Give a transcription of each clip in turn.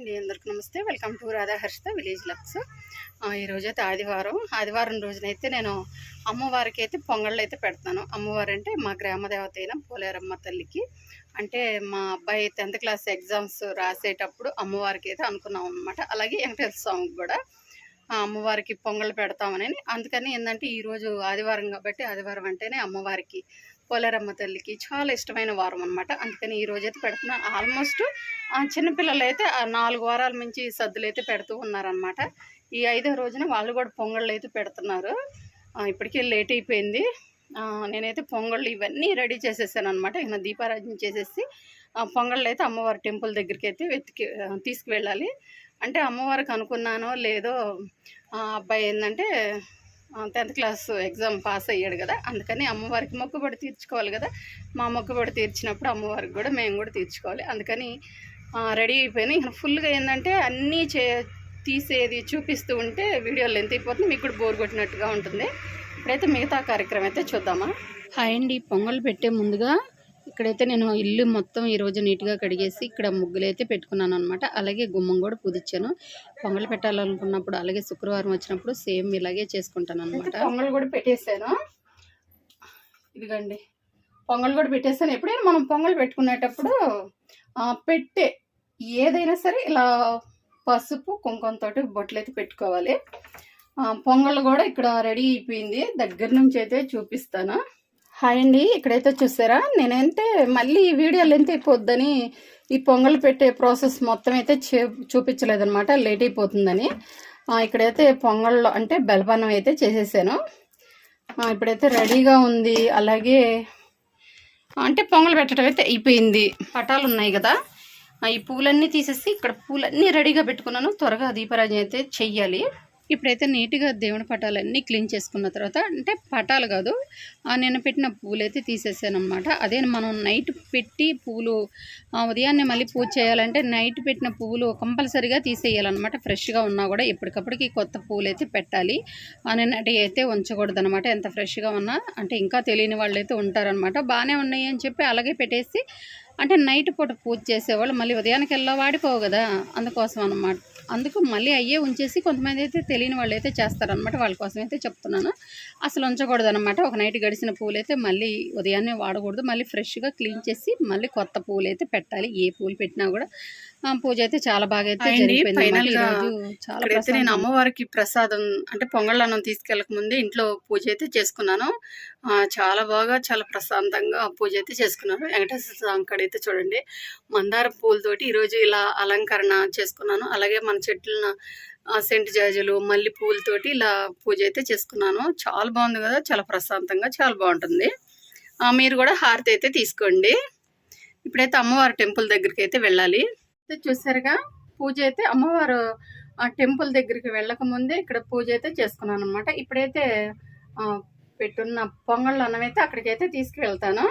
అండి అందరికి నమస్తే. వెల్కమ్ టు రాధాహర్షిత విలేజ్ లక్స్. ఈరోజైతే ఆదివారం. ఆదివారం రోజునైతే నేను అమ్మవారికి అయితే పొంగళ్ళు అయితే పెడతాను. అమ్మవారు అంటే మా గ్రామ దేవత అయిన పోలేరమ్మ తల్లికి. అంటే మా అబ్బాయి టెన్త్ క్లాస్ ఎగ్జామ్స్ రాసేటప్పుడు అమ్మవారికి అయితే అనుకున్నాం అనమాట అలాగే వెంకటేశ్వర స్వామికి కూడా. అమ్మవారికి పొంగల్ పెడతామని. అందుకని ఏంటంటే ఈరోజు ఆదివారం కాబట్టి ఆదివారం అంటేనే అమ్మవారికి పోలేరమ్మ తల్లికి చాలా ఇష్టమైన వారం అనమాట అందుకని ఈ రోజైతే పెడుతున్నాను ఆల్మోస్ట్ చిన్నపిల్లలు అయితే నాలుగు వారాల నుంచి సద్దులు అయితే పెడుతూ ఉన్నారనమాట ఈ ఐదో రోజున వాళ్ళు కూడా పొంగళ్ళు అయితే పెడుతున్నారు. ఇప్పటికే లేట్ అయిపోయింది. నేనైతే పొంగళ్ళు ఇవన్నీ రెడీ చేసేసాను అనమాట ఇక దీపారాధన చేసేసి పొంగళ్ళు అయితే అమ్మవారి టెంపుల్ దగ్గరికి అయితే వెతికి తీసుకువెళ్ళాలి. అంటే అమ్మవారికి అనుకున్నానో లేదో అబ్బాయి ఏంటంటే టెన్త్ క్లాస్ ఎగ్జామ్ పాస్ అయ్యాడు కదా అందుకని అమ్మవారికి మొక్కుబడి తీర్చుకోవాలి కదా. మా మొక్కుబడి తీర్చినప్పుడు అమ్మవారికి కూడా మేము కూడా తీర్చుకోవాలి. అందుకని రెడీ అయిపోయినాయి. ఇంకా ఫుల్గా ఏంటంటే అన్నీ చే తీసేది చూపిస్తూ ఉంటే వీడియో లెంత్ అయిపోతుంది. మీకు కూడా బోర్ కొట్టినట్టుగా ఉంటుంది. ఇప్పుడైతే మిగతా కార్యక్రమం అయితే చూద్దామా? హాయ్ అండి. పొంగల్ పెట్టే ముందుగా ఇక్కడైతే నేను ఇల్లు మొత్తం ఈరోజు నీట్గా కడిగేసి ఇక్కడ ముగ్గులు అయితే పెట్టుకున్నాను అనమాట అలాగే గుమ్మం కూడా పుదిచ్చాను. పొంగల్ పెట్టాలనుకున్నప్పుడు అలాగే శుక్రవారం వచ్చినప్పుడు సేమ్ ఇలాగే చేసుకుంటాను అనమాట పొంగల్ కూడా పెట్టేశాను. ఇదిగండి. పొంగల్ కూడా పెట్టేసాను ఎప్పుడైనా మనం పొంగల్ పెట్టుకునేటప్పుడు పెట్టే ఏదైనా సరే ఇలా పసుపు కుంకుమతోటి బొట్టలు అయితే పెట్టుకోవాలి పొంగల్ కూడా ఇక్కడ రెడీ అయిపోయింది. దగ్గర నుంచి అయితే చూపిస్తాను. హాయ్ అండి. ఇక్కడైతే చూసారా? నేనంటే మళ్ళీ ఈ వీడియో లెంత్ అయిపోద్దని ఈ పొంగల్ పెట్టే ప్రాసెస్ మొత్తం అయితే చూ- చూపించలేదన్నమాట. లేట్ అయిపోతుందని. ఇక్కడైతే పొంగల్లో అంటే బెల్పన్నం అయితే చేసేసాను. ఇప్పుడైతే రెడీగా ఉంది. అలాగే అంటే పొంగల్ పెట్టడం అయితే అయిపోయింది. పటాలు ఉన్నాయి కదా. ఈ పూలన్నీ తీసేసి ఇక్కడ పూలన్నీ రెడీగా పెట్టుకున్నాను. త్వరగా దీపరాజం అయితే చెయ్యాలి. ఇప్పుడైతే నీట్గా దేవుని పటాలన్నీ క్లీన్ చేసుకున్న తర్వాత అంటే పటాలు కాదు ఆ, నేను పెట్టిన పూలు అయితే తీసేసానమాట అదే మనం నైట్ పెట్టి పూలు ఆ, ఉదయాన్నే మళ్ళీ పూజ చేయాలంటే నైట్ పెట్టిన పువ్వులు కంపల్సరీగా తీసేయాలన్నమాట. ఫ్రెష్గా ఉన్నా కూడా ఎప్పటికప్పటికి కొత్త పూలు అయితే పెట్టాలి. ఆ, నిన్నటి అయితే ఉంచకూడదు అనమాట ఎంత ఫ్రెష్గా ఉన్నా అంటే ఇంకా తెలియని వాళ్ళు అయితే ఉంటారనమాట బాగానే ఉన్నాయి అని చెప్పి అలాగే పెట్టేసి అంటే నైట్ పూట పూజ చేసేవాళ్ళు మళ్ళీ ఉదయానికి వెళ్ళా వాడిపోవు కదా అందుకోసం అనమాట అందుకు మళ్ళీ అయ్యే ఉంచేసి కొంతమంది అయితే తెలియని వాళ్ళు అయితే చేస్తారనమాట వాళ్ళ కోసం అయితే చెప్తున్నాను. అసలు ఉంచకూడదు అనమాట ఒక నైట్ గడిచిన పూలు అయితే మళ్ళీ ఉదయాన్నే వాడకూడదు. మళ్ళీ ఫ్రెష్గా క్లీన్ చేసి మళ్ళీ కొత్త పూలు అయితే పెట్టాలి. ఏ పూలు పెట్టినా కూడా పూజ అయితే చాలా బాగా అయితే జరిగిపోయింది ఇక్కడైతే నేను అమ్మవారికి ప్రసాదం అంటే పొంగల్ అన్నం తీసుకెళ్ళక ముందే ఇంట్లో పూజ అయితే చేసుకున్నాను. చాలా బాగా చాలా ప్రశాంతంగా పూజ అయితే చేసుకున్నాను. వెంకటేశ్వర స్వామి కాడ అయితే చూడండి మందార పూలతోటి ఈరోజు ఇలా అలంకరణ చేసుకున్నాను. అలాగే మన చెట్లను సెంటు జాజులు మల్లి పూలతోటి ఇలా పూజ అయితే చేసుకున్నాను. చాలా బాగుంది కదా చాలా ప్రశాంతంగా చాలా బాగుంటుంది. మీరు కూడా హారతి అయితే తీసుకోండి. ఇప్పుడైతే అమ్మవారి టెంపుల్ దగ్గరికి అయితే వెళ్ళాలి. చూసారుగా? పూజ అయితే అమ్మవారు ఆ టెంపుల్ దగ్గరికి వెళ్ళక ముందే ఇక్కడ పూజ అయితే చేసుకున్నాను అనమాట ఇప్పుడైతే పెట్టున్న పొంగళ్ళ అన్నం అయితే అక్కడికైతే తీసుకువెళ్తాను.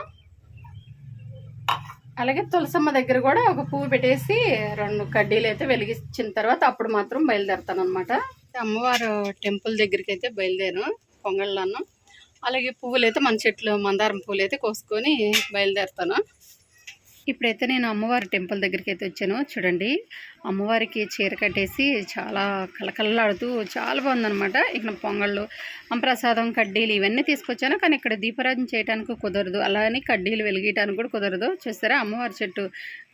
అలాగే తులసమ్మ దగ్గర కూడా ఒక పువ్వు పెట్టేసి రెండు కడ్డీలు అయితే వెలిగించిన తర్వాత అప్పుడు మాత్రం బయలుదేరుతాను అనమాట అమ్మవారు టెంపుల్ దగ్గరికి అయితే బయలుదేరాను పొంగళ్ళు అన్నం. అలాగే పువ్వులు అయితే మన చెట్లు మందారం పువ్వులు అయితే కోసుకొని బయలుదేరుతాను. ఇప్పుడైతే నేను అమ్మవారి టెంపుల్ దగ్గరికి అయితే వచ్చాను. చూడండి. అమ్మవారికి చీర కట్టేసి చాలా కలకల్లాడుతూ చాలా బాగుందనమాట ఇక్కడ పొంగళ్ళు ప్రసాదం కడ్డీలు ఇవన్నీ తీసుకొచ్చాను. కానీ ఇక్కడ దీపారాధన చేయడానికి కుదరదు. అలానే కడ్డీలు వెలిగించడానికి కూడా కుదరదు. చూస్తారా? అమ్మవారి చెట్టు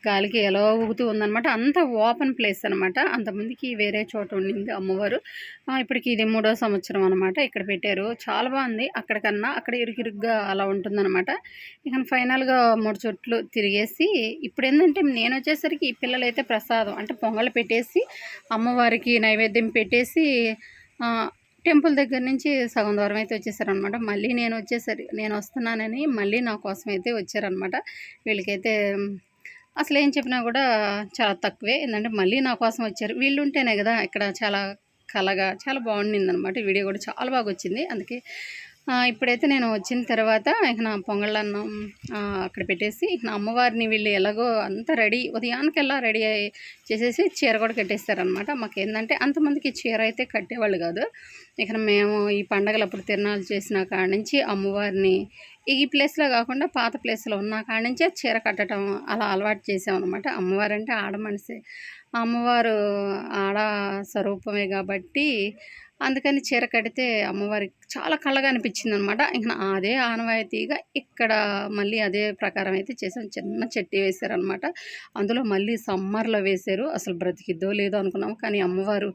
గాలికి ఎలా ఊగుతూ ఉందనమాట అంత ఓపెన్ ప్లేస్ అనమాట అంతమందికి వేరే చోట ఉండింది అమ్మవారు. ఇప్పటికి ఇది మూడో సంవత్సరం అనమాట ఇక్కడ పెట్టారు. చాలా బాగుంది. అక్కడికన్నా అక్కడ ఇరుకిరుగ్గా అలా ఉంటుందన్నమాట. ఇక ఫైనల్గా మూడు చుట్లు తిరిగేసి ఇప్పుడు ఏంటంటే నేను వచ్చేసరికి ఈ పిల్లలైతే ప్రసాదం. అంటే పొంగలు పెట్టేసి అమ్మవారికి నైవేద్యం పెట్టేసి టెంపుల్ దగ్గర నుంచి సగం దూరం అయితే వచ్చేసారనమాట మళ్ళీ నేను వచ్చేసరి నేను వస్తున్నానని మళ్ళీ నా కోసం అయితే వచ్చారనమాట వీళ్ళకైతే అసలు ఏం చెప్పినా కూడా చాలా తక్కువే. ఏంటంటే మళ్ళీ నా కోసం వచ్చారు. వీళ్ళు ఉంటేనే కదా ఇక్కడ చాలా కలగా చాలా బాగుండింది అనమాట వీడియో కూడా చాలా బాగా వచ్చింది. అందుకే ఇప్పుడైతే నేను వచ్చిన తర్వాత ఇక నా పొంగళ్ళన్నం అక్కడ పెట్టేసి ఇక నా అమ్మవారిని వీళ్ళు ఎలాగో అంతా రెడీ ఉదయానికెల్లా రెడీ అయ్యి చేసేసి చీర కూడా కట్టేస్తారనమాట మాకు ఏంటంటే అంతమందికి చీర అయితే కట్టేవాళ్ళు కాదు. ఇక మేము ఈ పండగలప్పుడు తిరణాలు చేసిన కాడ నుంచి అమ్మవారిని ఈ ప్లేస్లో కాకుండా పాత ప్లేస్లో ఉన్న కాడ నుంచే చీర కట్టడం అలా అలవాటు చేసామన్నమాట అమ్మవారు అంటే ఆడ మనిషి అమ్మవారు ఆడ స్వరూపమే కాబట్టి అందుకని చీర కడితే అమ్మవారికి చాలా కళ్ళగా అనిపించింది అనమాట ఇంకా అదే ఆనవాయితీగా ఇక్కడ మళ్ళీ అదే ప్రకారం అయితే చేసాం. చిన్న చెట్టు వేశారనమాట అందులో మళ్ళీ సమ్మర్లో వేశారు అసలు బ్రతికిద్దో లేదో అనుకున్నాము కానీ అమ్మవారు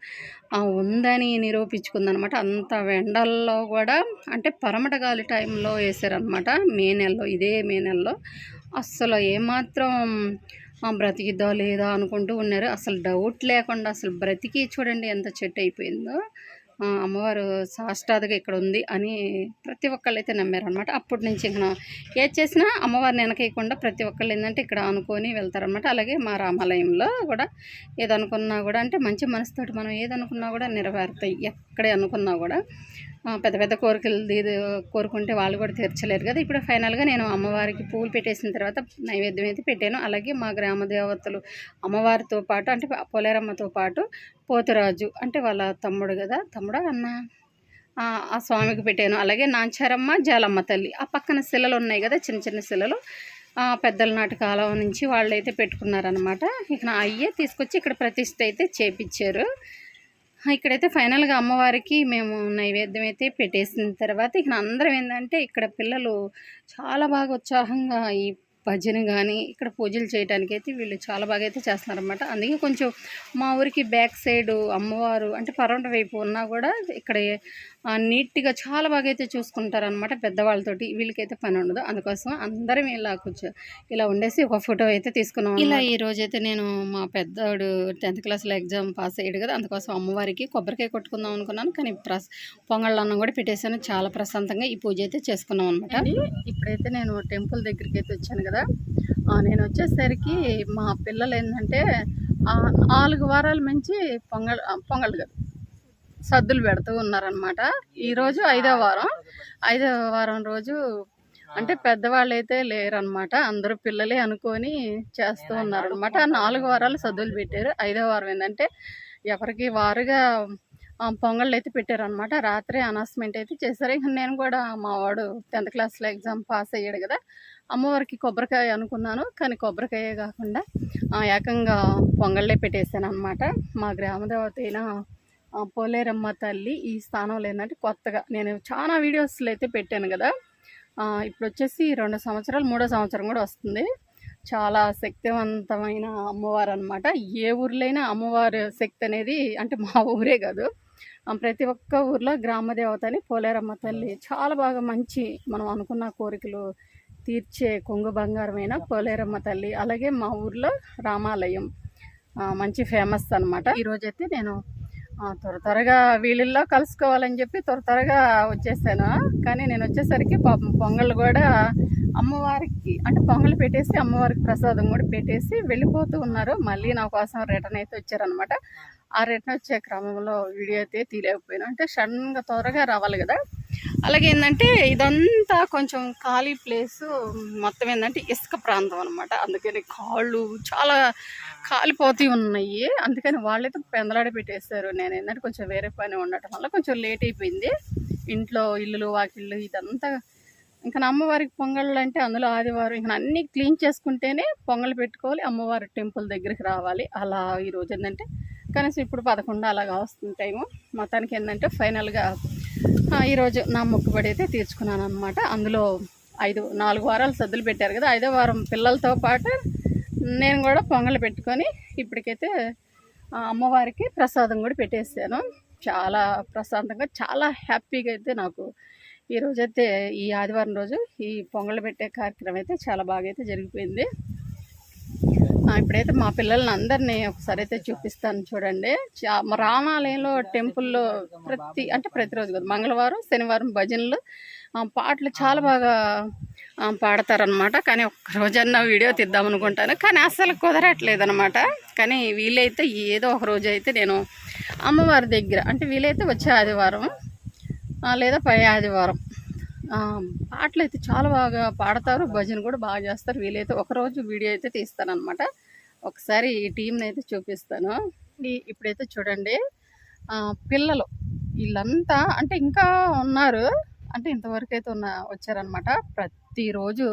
ఆ ఉందని నిరూపించుకుందనమాట అంత వెండల్లో కూడా అంటే పరమట గాలి టైంలో వేశారనమాట మే నెలలో ఇదే మే నెలలో అస్సలు ఏమాత్రం బ్రతికిద్దా లేదా అనుకుంటూ ఉన్నారు. అసలు డౌట్ లేకుండా అసలు బ్రతికి చూడండి ఎంత చెట్టు అయిపోయిందో. అమ్మవారు సాష్టాదిగా ఇక్కడ ఉంది అని ప్రతి ఒక్కళ్ళు అయితే నమ్మారనమాట అప్పటి నుంచి ఇంకా ఏది చేసినా అమ్మవారిని వెనకేయకుండా ప్రతి ఒక్కళ్ళు ఏంటంటే ఇక్కడ అనుకొని వెళ్తారనమాట అలాగే మా రామాలయంలో కూడా ఏదనుకున్నా కూడా అంటే మంచి మనసుతోటి మనం ఏదనుకున్నా కూడా నెరవేరుతాయి. ఎక్కడే అనుకున్నా కూడా పెద్ద పెద్ద కోరికలు కోరుకుంటే వాళ్ళు కూడా తీర్చలేరు కదా. ఇప్పుడు ఫైనల్గా నేను అమ్మవారికి పూలు పెట్టేసిన తర్వాత నైవేద్యం అయితే పెట్టాను. అలాగే మా గ్రామ దేవతలు అమ్మవారితో పాటు అంటే పోలేరమ్మతో పాటు పోతురాజు అంటే వాళ్ళ తమ్ముడు కదా తమ్ముడా అన్న? ఆ, స్వామికి పెట్టాను. అలాగే నాంచారమ్మ జాలమ్మ తల్లి ఆ పక్కన శిలలు ఉన్నాయి కదా చిన్న చిన్న శిలలు. పెద్దల నాటి కాలం నుంచి వాళ్ళు అయితే పెట్టుకున్నారనమాట ఇక నా అయ్యే తీసుకొచ్చి ఇక్కడ ప్రతిష్ట అయితే చేపించారు ఇక్కడైతే ఫైనల్గా అమ్మవారికి మేము నైవేద్యం అయితే పెట్టేసిన తర్వాత ఇక అందరం ఏంటంటే ఇక్కడ పిల్లలు చాలా బాగా ఉత్సాహంగా ఈ భజన కానీ ఇక్కడ పూజలు చేయడానికి అయితే వీళ్ళు చాలా బాగా అయితే చేస్తున్నారనమాట అందుకే కొంచెం మా ఊరికి బ్యాక్ సైడ్ అమ్మవారు అంటే పర్వంట వైపు ఉన్నా కూడా ఇక్కడ నీట్గా చాలా బాగా అయితే చూసుకుంటారనమాట పెద్దవాళ్ళతోటి. వీళ్ళకైతే పని ఉండదు. అందుకోసం అందరం ఇలా కూర్చో ఇలా ఉండేసి ఒక ఫోటో అయితే తీసుకున్నాం ఇలా ఈ రోజు అయితే నేను మా పెద్దోడు టెన్త్ క్లాస్లో ఎగ్జామ్ పాస్ అయ్యాడు కదా అందుకోసం అమ్మవారికి కొబ్బరికాయ కొట్టుకుందాం అనుకున్నాను. కానీ ప్రస్ పొంగళ్ళ అన్నం కూడా పెట్టేశాను. చాలా ప్రశాంతంగా ఈ పూజ అయితే చేసుకున్నాం అనమాట ఇప్పుడైతే నేను టెంపుల్ దగ్గరికి అయితే వచ్చాను కదా నేను వచ్చేసరికి మా పిల్లలు ఏంటంటే నాలుగు వారాల నుంచి పొంగల్ పొంగల్ కదా. సద్దులు పెడుతూ ఉన్నారనమాట ఈరోజు ఐదో వారం. ఐదో వారం రోజు అంటే పెద్దవాళ్ళు అయితే లేరనమాట అందరూ పిల్లలే అనుకొని చేస్తూ ఉన్నారనమాట నాలుగు వారాలు సద్దులు పెట్టారు. ఐదో వారం ఏంటంటే ఎవరికి వారుగా ఆ, పొంగళ్ళు అయితే పెట్టారనమాట రాత్రి అనౌన్స్మెంట్ అయితే చేశారు. ఇక నేను కూడా మా వాడు టెన్త్ క్లాస్లో ఎగ్జామ్ పాస్ అయ్యాడు కదా. అమ్మవారికి కొబ్బరికాయ అనుకున్నాను. కానీ కొబ్బరికాయ కాకుండా ఏకంగా పొంగళ్ళే పెట్టేశాను అనమాట మా గ్రామ దేవత అయిన పోలేరమ్మ తల్లి ఈ స్థానంలో ఏంటంటే కొత్తగా. నేను చాలా వీడియోస్లో అయితే పెట్టాను కదా. ఇప్పుడు వచ్చేసి రెండు సంవత్సరాలు మూడో సంవత్సరం కూడా వస్తుంది. చాలా శక్తివంతమైన అమ్మవారు అనమాట ఏ ఊర్లైనా అమ్మవారి శక్తి అనేది అంటే మా ఊరే కాదు. ప్రతి ఒక్క ఊర్లో గ్రామ పోలేరమ్మ తల్లి చాలా బాగా మంచి మనం అనుకున్న కోరికలు తీర్చే కొంగు బంగారమైన పోలేరమ్మ తల్లి. అలాగే మా ఊర్లో రామాలయం మంచి ఫేమస్ అనమాట ఈరోజైతే నేను త్వర త్వరగా వీళ్ళల్లో కలుసుకోవాలని చెప్పి త్వర త్వరగా వచ్చేసాను. కానీ నేను వచ్చేసరికి పాపం పొంగల్ కూడా అమ్మవారికి అంటే పొంగల్ పెట్టేసి అమ్మవారికి ప్రసాదం కూడా పెట్టేసి వెళ్ళిపోతూ ఉన్నారు. మళ్ళీ నా కోసం రిటర్న్ అయితే వచ్చారనమాట ఆ రిటర్న్ వచ్చే క్రమంలో వీడియో అయితే తీయలేకపోయాను. అంటే సడన్గా త్వరగా రావాలి కదా. అలాగే ఏంటంటే ఇదంతా కొంచెం ఖాళీ ప్లేసు. మొత్తం ఏంటంటే ఇసుక ప్రాంతం అనమాట అందుకని కాళ్ళు చాలా కాలిపోతూ ఉన్నాయి. అందుకని వాళ్ళైతే పెందలాడి పెట్టేశారు. నేను ఏంటంటే కొంచెం వేరే పని ఉండటం వల్ల కొంచెం లేట్ అయిపోయింది. ఇంట్లో ఇల్లులు వాకిళ్ళు ఇదంతా ఇంకా అమ్మవారికి పొంగళ్ళు అంటే అందులో ఆదివారం ఇంకా అన్నీ క్లీన్ చేసుకుంటేనే పొంగల్ పెట్టుకోవాలి. అమ్మవారి టెంపుల్ దగ్గరికి రావాలి. అలా ఈరోజు ఏంటంటే కనీసం ఇప్పుడు పదకొండు అలాగా వస్తుంది టైము. మొత్తానికి ఏంటంటే ఫైనల్గా ఈరోజు నా మొక్కుబడి అయితే తీర్చుకున్నాను అనమాట అందులో ఐదు నాలుగు వారాలు సద్దులు పెట్టారు కదా ఐదో వారం పిల్లలతో పాటు నేను కూడా పొంగలు పెట్టుకొని ఇప్పటికైతే అమ్మవారికి ప్రసాదం కూడా పెట్టేసాను. చాలా ప్రశాంతంగా చాలా హ్యాపీగా అయితే నాకు ఈ రోజైతే ఈ ఆదివారం రోజు ఈ పొంగలు పెట్టే కార్యక్రమం అయితే చాలా బాగా అయితే జరిగిపోయింది. ఇప్పుడైతే మా పిల్లల్ని అందరినీ ఒకసారి అయితే చూపిస్తాను చూడండి. చా- మా రామాలయంలో టెంపుల్లో ప్రతి అంటే ప్రతిరోజు కదా మంగళవారం శనివారం భజనలు ఆ, పాటలు చాలా బాగా పాడతారనమాట కానీ ఒక్కరోజన్నా వీడియో తీద్దాం అనుకుంటాను. కానీ అసలు కుదరట్లేదు అనమాట కానీ వీలైతే ఏదో ఒక రోజు అయితే నేను అమ్మవారి దగ్గర అంటే వీలైతే వచ్చే ఆదివారం లేదా పై ఆదివారం పాటలు అయితే చాలా బాగా పాడతారు భజన కూడా బాగా చేస్తారు. వీలైతే ఒకరోజు వీడియో అయితే తీస్తాను అనమాట ఒకసారి ఈ టీంని అయితే చూపిస్తాను. ఇప్పుడైతే చూడండి. పిల్లలు వీళ్ళంతా అంటే ఇంకా ఉన్నారు. అంటే ఇంతవరకు అయితే ఉన్న వచ్చారనమాట ప్రతిరోజు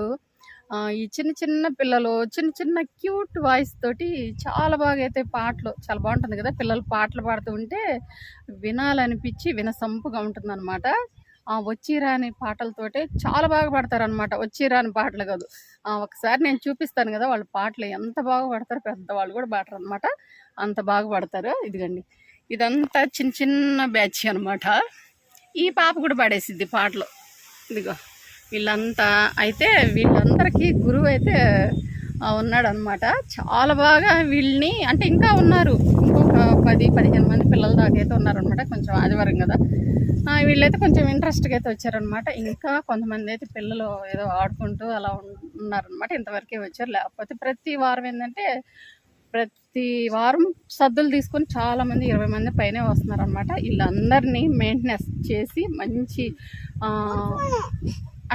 ఈ చిన్న చిన్న పిల్లలు చిన్న చిన్న క్యూట్ వాయిస్ తోటి చాలా బాగా అయితే పాటలు చాలా బాగుంటుంది కదా. పిల్లలు పాటలు పాడుతూ ఉంటే వినాలనిపించి వినసంపుగా ఉంటుంది వచ్చిరాని పాటలతోటే చాలా బాగా పాడతారనమాట వచ్చి రాని పాటలు కాదు. ఒకసారి నేను చూపిస్తాను కదా వాళ్ళ పాటలు ఎంత బాగా పాడతారు పెద్దవాళ్ళు కూడా పాడరు అనమాట అంత బాగా పాడతారు. ఇదిగండి. ఇదంతా చిన్న చిన్న బ్యాచ్ అనమాట ఈ పాప కూడా పాడేసిద్ది పాటలు. ఇదిగో. వీళ్ళంతా అయితే వీళ్ళందరికీ గురువు అయితే ఉన్నాడనమాట చాలా బాగా వీళ్ళని అంటే ఇంకా ఉన్నారు. పది పదిహేను మంది పిల్లల దాకా అయితే ఉన్నారనమాట కొంచెం ఆదివారం కదా. వీళ్ళైతే కొంచెం ఇంట్రెస్ట్గా అయితే వచ్చారనమాట ఇంకా కొంతమంది అయితే పిల్లలు ఏదో ఆడుకుంటూ అలా ఉన్నారనమాట ఇంతవరకే వచ్చారు. లేకపోతే ప్రతి వారం ఏంటంటే ప్రతి వారం సద్దులు తీసుకొని చాలామంది ఇరవై మంది పైనే వస్తున్నారనమాట వీళ్ళందరినీ మెయింటెనెన్స్ చేసి మంచి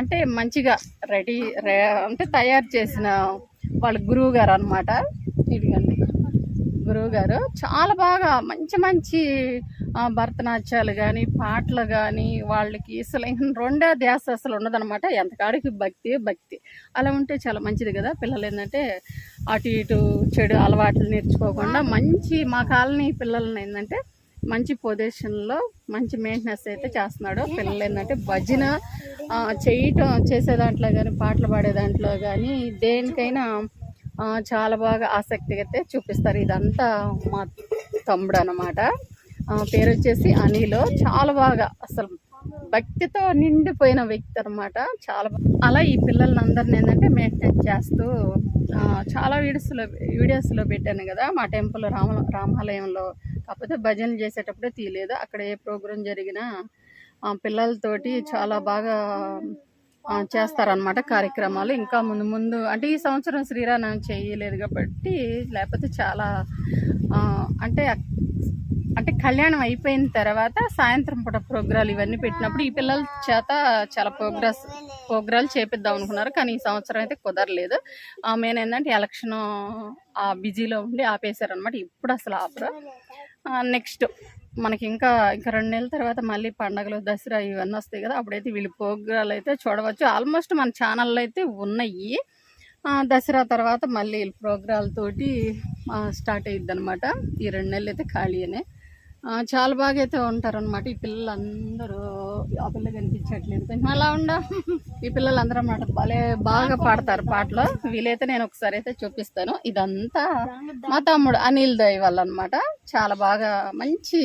అంటే మంచిగా రెడీ అంటే తయారు చేసిన వాళ్ళ గురువు గారు అనమాట ఇదిగండి గురువు గారు చాలా బాగా మంచి మంచి భరతనాట్యాలు కానీ పాటలు కానీ వాళ్ళకి అసలు రెండో ధ్యాస అసలు ఉండదన్నమాట. ఎంతకాడికి భక్తి భక్తి. అలా ఉంటే చాలా మంచిది కదా. పిల్లలు ఏంటంటే అటు ఇటు చెడు అలవాట్లు నేర్చుకోకుండా మంచి మా కాలనీ పిల్లల్ని ఏంటంటే మంచి పొజిషన్లో మంచి మెయింటెనెన్స్ అయితే చేస్తున్నాడు. పిల్లలు ఏంటంటే భజన చేయటం చేసే దాంట్లో కానీ పాటలు పాడే దాంట్లో కానీ దేనికైనా చాలా బాగా ఆసక్తి అయితే చూపిస్తారు. ఇదంతా మా తమ్ముడు అనమాట పేరు వచ్చేసి అనిల్. చాలా బాగా అసలు భక్తితో నిండిపోయిన వ్యక్తి అనమాట చాలా అలా ఈ పిల్లల్ని అందరిని ఏంటంటే మెయింటైన్ చేస్తూ చాలా వీడియోస్లో వీడియోస్లో పెట్టాను కదా మా టెంపుల్ రామ రామాలయంలో. కాకపోతే భజనలు చేసేటప్పుడే తీయలేదు. అక్కడ ఏ ప్రోగ్రాం జరిగినా పిల్లలతోటి చాలా బాగా చేస్తారనమాట కార్యక్రమాలు. ఇంకా ముందు ముందు అంటే ఈ సంవత్సరం శ్రీరామం చేయలేదు కాబట్టి లేకపోతే చాలా అంటే అంటే కళ్యాణం అయిపోయిన తర్వాత సాయంత్రం పూట ప్రోగ్రాలు ఇవన్నీ పెట్టినప్పుడు ఈ పిల్లల చేత చాలా ప్రోగ్రెస్ ప్రోగ్రాలు చేపిద్దాం అనుకున్నారు. కానీ ఈ సంవత్సరం అయితే కుదరలేదు. మెయిన్ ఏంటంటే ఎలక్షన్ ఆ బిజీలో ఉండి ఆపేశారనమాట ఇప్పుడు అసలు ఆపరు. నెక్స్ట్ మనకి ఇంకా ఇంకా రెండు నెలల తర్వాత మళ్ళీ పండగలు దసరా ఇవన్నీ వస్తాయి కదా అప్పుడైతే వీళ్ళు ప్రోగ్రాలు అయితే చూడవచ్చు. ఆల్మోస్ట్ మన ఛానల్లో అయితే ఉన్నాయి దసరా తర్వాత మళ్ళీ ప్రోగ్రాలతోటి స్టార్ట్ అయ్యిద్ది అనమాట ఈ రెండు నెలలు అయితే ఖాళీనే చాలా బాగా అయితే ఉంటారనమాట ఈ పిల్లలందరూ. ఆ పిల్ల కనిపించట్లేదు. కొంచెం అలా ఉండ. ఈ పిల్లలందరూ అన్నమాట భలే బాగా పాడతారు పాటలు. వీలైతే నేను ఒకసారి అయితే చూపిస్తాను. ఇదంతా మా తమ్ముడు అనిల్ దయ్ వాళ్ళు అనమాట చాలా బాగా మంచి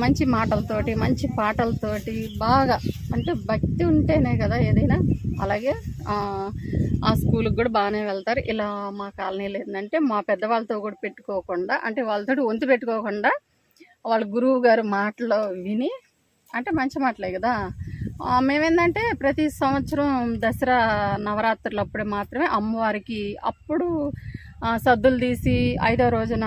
మంచి మాటలతోటి మంచి పాటలతోటి బాగా అంటే భక్తి ఉంటేనే కదా ఏదైనా. అలాగే ఆ, స్కూల్కి కూడా బాగానే వెళ్తారు. ఇలా మా కాలనీలో ఏంటంటే మా పెద్దవాళ్ళతో కూడా పెట్టుకోకుండా అంటే వాళ్ళతో వంతు పెట్టుకోకుండా వాళ్ళ గురువు గారు మాటలు విని అంటే మంచి మాటలే కదా. మేమేందంటే ప్రతి సంవత్సరం దసరా నవరాత్రులు అప్పుడే మాత్రమే అమ్మవారికి అప్పుడు సద్దులు తీసి ఐదో రోజున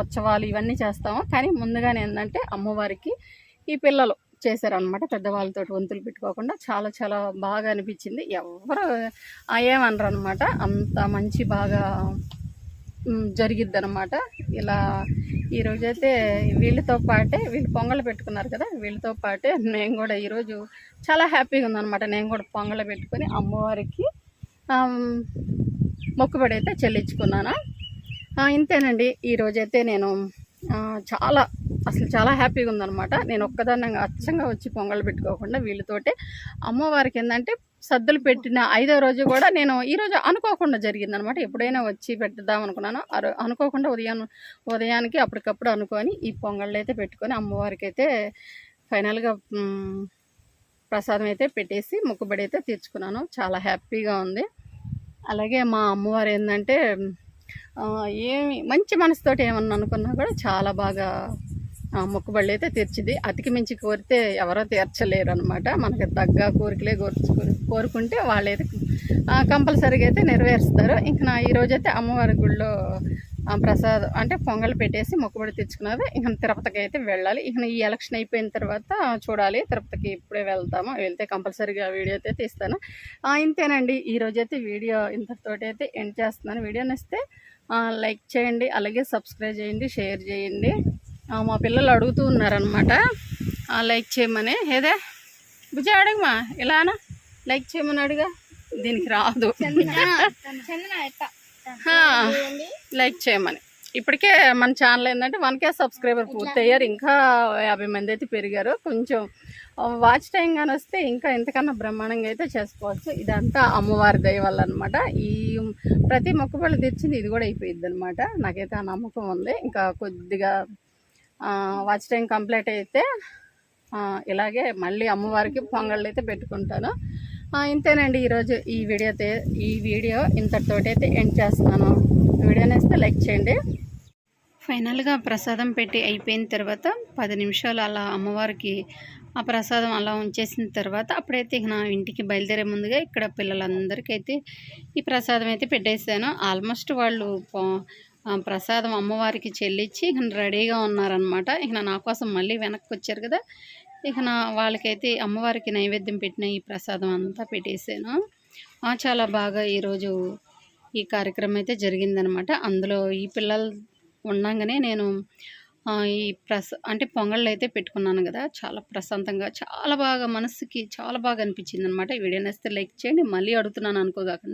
ఉత్సవాలు ఇవన్నీ చేస్తాము. కానీ ముందుగానే ఏంటంటే అమ్మవారికి ఈ పిల్లలు చేశారనమాట పెద్దవాళ్ళతో వంతులు పెట్టుకోకుండా చాలా చాలా బాగా అనిపించింది. ఎవరు ఆ, ఏమనరు అనమాట అంత మంచి బాగా జరిగిద్ది అనమాట ఇలా ఈరోజైతే వీళ్ళతో పాటే వీళ్ళు పొంగలు పెట్టుకున్నారు కదా వీళ్ళతో పాటే నేను కూడా ఈరోజు చాలా హ్యాపీగా ఉందనమాట నేను కూడా పొంగలు పెట్టుకొని అమ్మవారికి మొక్కుబడి అయితే చెల్లించుకున్నాను. ఇంతేనండి. ఈరోజైతే నేను చాలా అసలు చాలా హ్యాపీగా ఉందనమాట నేను ఒక్కదాన్ని అచ్చంగా వచ్చి పొంగలు పెట్టుకోకుండా వీళ్ళతోటే అమ్మవారికి ఏంటంటే సద్దులు పెట్టిన ఐదో రోజు కూడా నేను ఈరోజు అనుకోకుండా జరిగిందనమాట. ఎప్పుడైనా వచ్చి పెట్టుదాం అనుకున్నాను. అనుకోకుండా ఉదయం ఉదయానికి అప్పటికప్పుడు అనుకొని ఈ పొంగళ్ళు అయితే పెట్టుకొని అమ్మవారికి అయితే ఫైనల్గా ప్రసాదం అయితే పెట్టేసి మొక్కుబడి అయితే తీర్చుకున్నాను. చాలా హ్యాపీగా ఉంది. అలాగే మా అమ్మవారు ఏంటంటే ఏమి మంచి మనసుతోటి ఏమన్నా అనుకున్నా కూడా చాలా బాగా మొక్కుబళ్ళు అయితే తీర్చిది. అతికి మించి కోరితే ఎవరో తీర్చలేరు అనమాట మనకి తగ్గ కోరికలే కోరుచుకుని కోరుకుంటే వాళ్ళైతే కంపల్సరీగా అయితే నెరవేరుస్తారు. ఇంక నా ఈరోజైతే అమ్మవారి గుళ్ళో ప్రసాదం అంటే పొంగల్ పెట్టేసి మొక్కుబడి తెచ్చుకున్నది ఇక తిరుపతికి అయితే వెళ్ళాలి. ఇక ఈ ఎలక్షన్ అయిపోయిన తర్వాత చూడాలి. తిరుపతికి ఇప్పుడే వెళ్తాము. వెళ్తే కంపల్సరీగా వీడియో అయితే తీస్తాను. ఇంతేనండి. ఈ అయితే వీడియో ఇంతటితోటి అయితే ఎండ్ చేస్తున్నాను. వీడియో నచ్చితే లైక్ చేయండి. అలాగే సబ్స్క్రైబ్ చేయండి. షేర్ చేయండి. మా పిల్లలు అడుగుతూ ఉన్నారనమాట లైక్ చేయమని. ఏదే? బుజ్జ అడుగుమా ఇలానా లైక్ చేయమని అడుగా. దీనికి రాదు. లైక్ చేయమని. ఇప్పటికే మన ఛానల్ ఏంటంటే వన్ కే సబ్స్క్రైబర్ పూర్తయ్యారు. ఇంకా యాభై మంది అయితే పెరిగారు. కొంచెం వాచ్ టైం కానీ వస్తే ఇంకా ఇంతకన్నా బ్రహ్మాండంగా అయితే చేసుకోవచ్చు. ఇదంతా అమ్మవారి దయ వల్ల అనమాట ఈ ప్రతి మొక్కుబళ్ళు తెచ్చింది ఇది కూడా అయిపోయింది అనమాట నాకైతే ఆ నమ్మకం ఉంది. ఇంకా కొద్దిగా వాచ్ టైం కంప్లీట్ అయితే ఇలాగే మళ్ళీ అమ్మవారికి పొంగళ్ళు అయితే పెట్టుకుంటాను. ఇంతేనండి ఈరోజు ఈ వీడియో ఈ వీడియో ఇంతటితోటైతే ఎండ్ చేస్తున్నాను వీడియో నేస్తే లైక్ చేయండి. ఫైనల్గా ప్రసాదం పెట్టి అయిపోయిన తర్వాత పది నిమిషాలు అలా అమ్మవారికి ఆ ప్రసాదం అలా ఉంచేసిన తర్వాత అప్పుడైతే ఇక నా ఇంటికి బయలుదేరే ముందుగా ఇక్కడ పిల్లలందరికీ అయితే ఈ ప్రసాదం అయితే పెట్టేసాను. ఆల్మోస్ట్ వాళ్ళు పో- ప్రసాదం అమ్మవారికి చెల్లించి ఇక రెడీగా ఉన్నారనమాట ఇక నా కోసం మళ్ళీ వెనక్కి వచ్చారు కదా. ఇక నా వాళ్ళకైతే అమ్మవారికి నైవేద్యం పెట్టిన ఈ ప్రసాదం అంతా పెట్టేశాను. చాలా బాగా ఈరోజు ఈ కార్యక్రమం అయితే జరిగిందనమాట అందులో ఈ పిల్లలు ఉండగానే నేను ఈ ప్రస అంటే పొంగళ్ళు అయితే పెట్టుకున్నాను కదా. చాలా ప్రశాంతంగా చాలా బాగా మనసుకి చాలా బాగా అనిపించింది అనమాట ఈ వీడియో నేస్తే లైక్ చేయండి. మళ్ళీ అడుగుతున్నాను అనుకోగాక